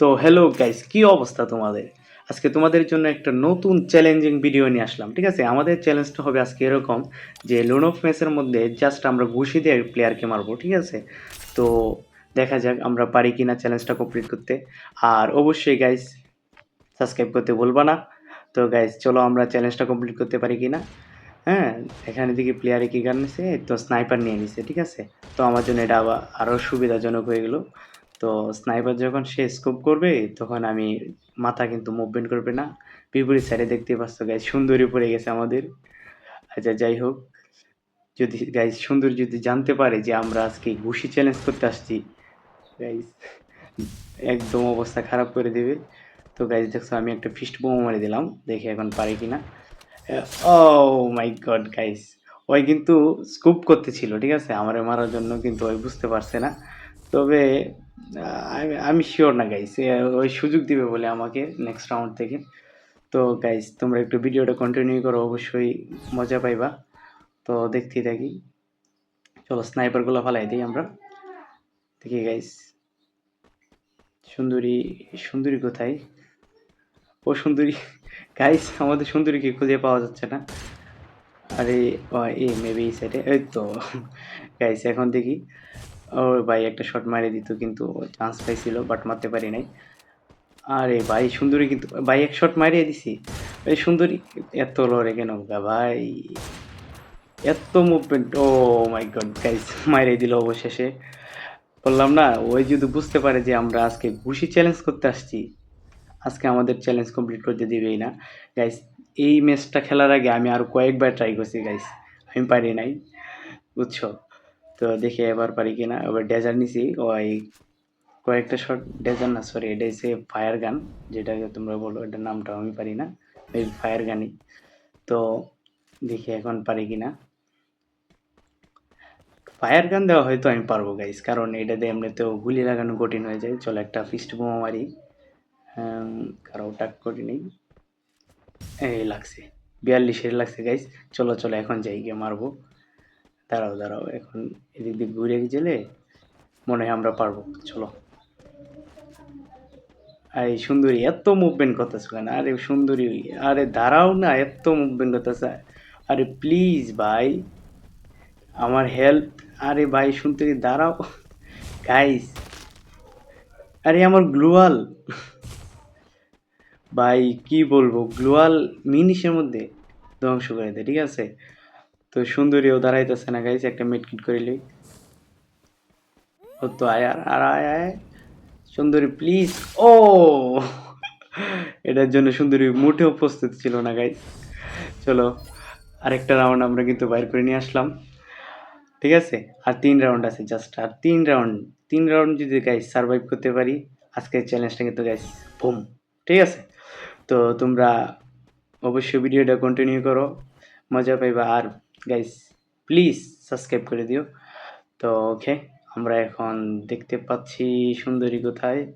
তো hello guys কি অবস্থা তোমাদের? আজকে তোমাদের জন্য একটা নতুন চ্যালেঞ্জিং ভিডিও নিয়ে আসলাম, ঠিক আছে? আমাদের চ্যালেঞ্জটা হবে আজকে এরকম যে লোন অফ ম্যাচের মধ্যে জাস্ট আমরা ঘুষি দিয়ে প্লেয়ারকে মারবো, ঠিক আছে? তো দেখা যাক আমরা পারি কিনা চ্যালেঞ্জটা কমপ্লিট করতে। আর অবশ্যই গাইস সাবস্ক্রাইব করতে বলবা না। তো গাইস চলো আমরা চ্যালেঞ্জটা কমপ্লিট করতে পারি কিনা। হ্যাঁ এখানে দিকে প্লেয়ারে কী গান নিছে তো স্নাইপার নিয়ে নিছে, ঠিক আছে? তো আমার জন্য এটা আবার আরও সুবিধাজনক হয়ে গেলো। তো স্নাইপার যখন সে স্কোপ করবে, তখন আমি মাথা কিন্তু মুভমেন্ট করবে না। বিপরীত সাইডে দেখতে পাচ্ছ গাইজ সুন্দরী পড়ে গেছে আমাদের। আচ্ছা যাই হোক, যদি গাইজ সুন্দর যদি জানতে পারে যে আমরা আজকে ঘুষি চ্যালেঞ্জ করতে আসছি গাইজ একদম অবস্থা খারাপ করে দেবে। তো গাইজ দেখছ আমি একটা ফিস্ট বোমা মারি দিলাম, দেখি এখন পারি কিনা। ও মাই গড গাইজ ওই কিন্তু স্কুপ করতেছিল, ঠিক আছে? আমার মারার জন্য কিন্তু ওই বুঝতে পারছে না। তবে আমি আমি শিওর না গাইস ওই সুযোগ দিবে বলে আমাকে নেক্সট রাউন্ড থেকে। তো গাইস তোমরা একটু ভিডিওটা কন্টিনিউ করো, অবশ্যই মজা পাইবা। তো, দেখতেই থাকি। চলো স্নাইপারগুলো ফালাই দিই আমরা। দেখি গাইস সুন্দরী সুন্দরী কোথায়? ও সুন্দরী গাইস আমাদের সুন্দরীকে খুঁজে পাওয়া যাচ্ছে না। আরে এই মেবি এই সাইডে এই তো গাইস এখন দেখি। ও ভাই একটা শট মারিয়ে দিত, কিন্তু চান্স পাইছিল বাট মারতে পারি নাই। আরে ভাই, সুন্দরী কিন্তু, ভাই এক শট মারিয়ে দিছি। এই সুন্দরী এত লড়ে কেন ভাই? এত movement oh my god guys মারিয়ে দিল অবশেষে। বললাম না ওই যদি বুঝতে পারে যে আমরা আজকে ঘুষি চ্যালেঞ্জ করতে আসছি, আজকে আমাদের চ্যালেঞ্জ কমপ্লিট করতে দিবেই না। গাইস এই ম্যাচটা খেলার আগে আমি আরও কয়েকবার ট্রাই করছি গাইস আমি পারি নাই, বুঝছ? তো দেখি এবার পারি কিনা? এবার ডেজার নিছি। ওই কয়েকটা শট ডেজার না সরি এটা হচ্ছে ফায়ার গান যেটাকে তোমরা বলো, এটার নামটা আমি পারি না। এই ফায়ার গানই তো দেখি এখন পারি কিনা। ফায়ার গান দেওয়া হয়তো আমি পারব গাইস কারণ এটাতে এমনিতেও গুলি লাগানো কঠিন হয়ে যায়। চলো একটা ফিস্ট বোমা মারি। কারও টাক করি এই লাগছে, বিয়াল্লিশের লাগছে গাইস চলো চলো, এখন যাই গিয়ে মারবো। দাঁড়াও দাঁড়াও, এখন এদিক দিয়ে ঘুরে গেলে মনে হয় আমরা পারব। চলো। এই সুন্দরী, এত মুভমেন্ট করতেছো কেন? আরে সুন্দরী, আরে দাঁড়াও না, এত মুভমেন্ট করতেছে। আরে প্লিজ ভাই, আমার হেল্প আরে ভাই সুন্দরী দাঁড়াও। গাইস আরে আমার গ্লোয়াল ভাই, কি বলব? গ্লোয়াল মিনিশের মধ্যে ধ্বংস করে দেয়, ঠিক আছে? তো সুন্দরীও দাঁড়াইতেছে না, গাইছে একটা মিটকিট করে লই। তো আয়, আর আয় আয়। সুন্দরী প্লিজ ও! এটার জন্য সুন্দরী মোটেও প্রস্তুত ছিল না গাইজ চলো, আরেকটা রাউন্ড আমরা কিন্তু বাইর করে নিয়ে আসলাম। ঠিক আছে? আর তিন রাউন্ড আছে জাস্ট আর তিন রাউন্ড তিন রাউন্ড যদি গাইজ সার্ভাইভ করতে পারি, আজকের চ্যালেঞ্জটা কিন্তু গাইজ বুম ঠিক আছে? তো তোমরা অবশ্যই ভিডিওটা কন্টিনিউ করো, মজা পাইবা। আর গাইস প্লিজ সাবস্ক্রাইব করে দিও। তো ওকে আমরা এখন দেখতে পাচ্ছি সুন্দরী কোথায়।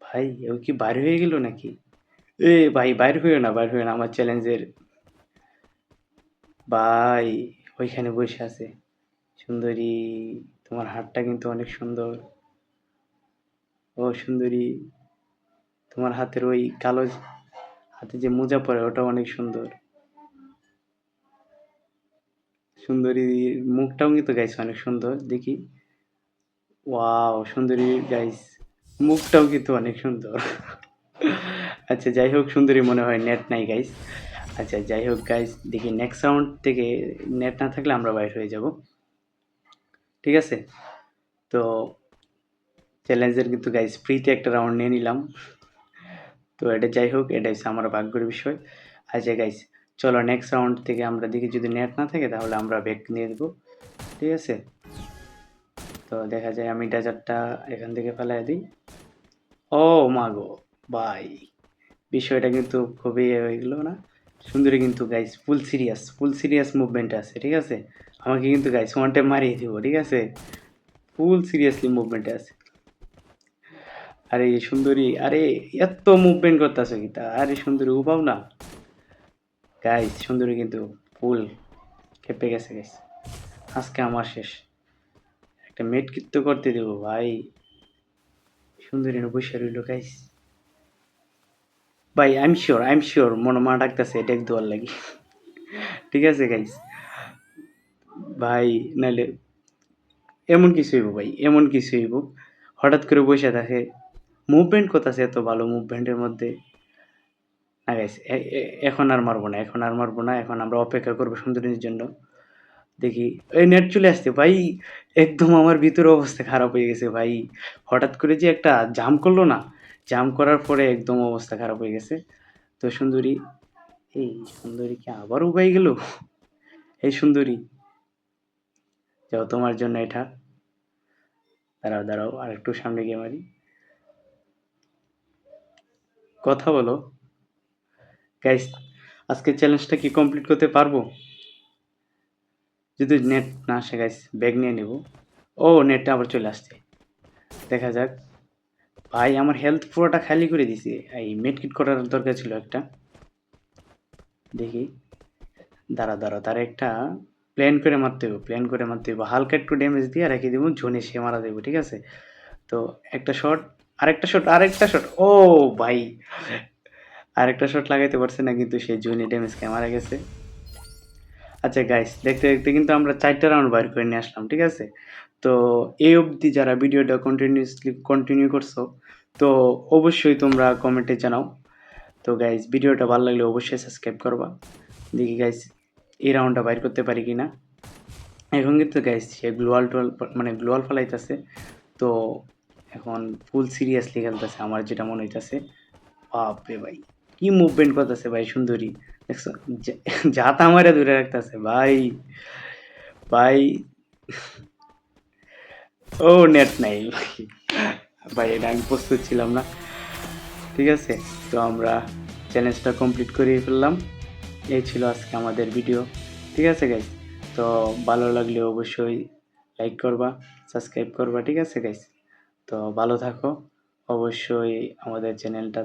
ভাই, ও কি বাইরে হয়ে গেল নাকি? এ, ভাই, বাইরে হইও না, বাইরে হইও না, আমার চ্যালেঞ্জের ভাই, ওইখানে বসে আছে। সুন্দরী, তোমার হাতটা কিন্তু অনেক সুন্দর। ও, সুন্দরী, তোমার হাতের ওই কালো হাতে যে মোজা পরে, ওটা অনেক সুন্দর। সুন্দরীর মুখটাও কিন্তু গাইস অনেক সুন্দর, দেখি। ওয়াও সুন্দরীর গাইস মুখটাও কিন্তু অনেক সুন্দর। আচ্ছা যাই হোক, সুন্দরী মনে হয় নেট নাই গাইস আচ্ছা যাই হোক গাইস দেখি নেক্সট রাউন্ড থেকে নেট না থাকলে আমরা বাইর হয়ে যাব। ঠিক আছে? তো চ্যালেঞ্জের কিন্তু গাইস ফ্রিতে একটা রাউন্ড নিয়ে নিলাম। তো এটা যাই হোক, এটা হচ্ছে আমার ভাগ্যের বিষয়। আচ্ছা গাইস চলো নেক্সট রাউন্ড থেকে আমরা দেখি যদি নেট না থাকে তাহলে আমরা ব্যাক নিয়ে দেবো ঠিক আছে? তো দেখা যায় আমি ডেজার্টটা এখান থেকে ফেলাই দিই। ও মাগো বাই বিষয়টা কিন্তু খুবই হয়ে গেলো না। সুন্দরী কিন্তু guys full serious full serious movement আছে, ঠিক আছে? আমাকে কিন্তু গাইস ওয়ান টাইম মারিয়ে দিব, ঠিক আছে? ফুল সিরিয়াসলি মুভমেন্ট আছে। আরে সুন্দরী, আরে এত মুভমেন্ট করতেছো কি আরে সুন্দরী, উপাও না। গাইস সুন্দরী কিন্তু ফুল খেপে গেছে গাইস আজকে আমার শেষ। একটা মেট তো করতে দেবো, ভাই। সুন্দরী বসে রইল গাইস ভাই I am sure I am sure মনে মা ডাকতেছে ডেক দেওয়ার লাগি। ঠিক আছে গাইস ভাই, নাহলে এমন কিছু হইব, ভাই, এমন কিছু হইব। হঠাৎ করে বসে থাকে। মুভমেন্ট কোথাছে এত ভালো মুভমেন্টের মধ্যে? না গাইস এখন আর মারবো না, এখন আর মারবো না, এখন আমরা অপেক্ষা করব সুন্দরীর জন্য। দেখি, এই নেট চলে আসছে। ভাই, একদম আমার ভিতরে অবস্থা খারাপ হয়ে গেছে, ভাই। হঠাৎ করে যে একটা জাম করল না জাম করার পরে একদম অবস্থা খারাপ হয়ে গেছে। তো সুন্দরী, এই সুন্দরী কি আবার উবাই গেল? এই সুন্দরী, যাও তোমার জন্য এটা। দাঁড়াও দাঁড়াও আর একটু সামনে গিয়ে মারি। কথা বলো। গাইস আজকে চ্যালেঞ্জটা কি কমপ্লিট করতে পারব? যদি নেট না আসে গাইস ব্যাগ নিয়ে নেব। ও নেটটা আবার চলে আসছে। দেখা যাক। ভাই, আমার হেলথ পুরোটা খালি করে দিছে। এই মেডকিট করার দরকার ছিল একটা। দেখি। দাঁড়া দাঁড়া, তার একটা প্ল্যান করে মারতে হবে প্ল্যান করে মারতে হবে। হালকা একটু ড্যামেজ দিয়ে রেখে দেবো ঝোনে সে মারা দেবো ঠিক আছে? তো একটা শট আরেকটা শট আরেকটা শট ও, ভাই আরেকটা শট লাগাইতে পারছে না, কিন্তু সে জুনি ড্যামেজ খেয়ে মারা গেছে। আচ্ছা গাইস দেখতে দেখতে কিন্তু আমরা চারটা রাউন্ড বাইর করে নিয়ে আসলাম, ঠিক আছে? তো এই অবধি যারা ভিডিওটা কন্টিনিউসলি কন্টিনিউ করছ, তো অবশ্যই তোমরা কমেন্টে জানাও। তো গাইস ভিডিওটা ভালো লাগলে অবশ্যই সাবস্ক্রাইব করবা। দেখি গাইস এই রাউন্ডটা বাইর করতে পারি কি না এখন কিন্তু গাইস সে গ্লোয়াল টোয়াল মানে গ্লোয়াল ফেলাইতেছে। তো এখন ফুল সিরিয়াসলি খেলতেছে, আমার যেটা মনে হইতেছে। বাপরে ভাই। কি মুভমেন্ট করতেছে ভাই, সুন্দরী। দেখছ জাতা মারে দূরে রাখতেছে, ভাই। ভাই, ও নেট নাই। ভাই, এটা আমি প্রস্তুত ছিলাম না। ঠিক আছে, তো আমরা চ্যালেঞ্জটা কমপ্লিট করিয়ে ফেললাম। এই ছিল আজকে আমাদের ভিডিও ঠিক আছে গাইস তো ভালো লাগলে অবশ্যই লাইক করবা সাবস্ক্রাইব করবা, ঠিক আছে গাইস তো ভালো থাকো। অবশ্যই আমাদের চ্যানেলটা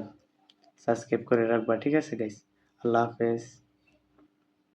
সাবস্ক্রাইব করে রাখবা ঠিক আছে গাইস আল্লাহ হাফেজ।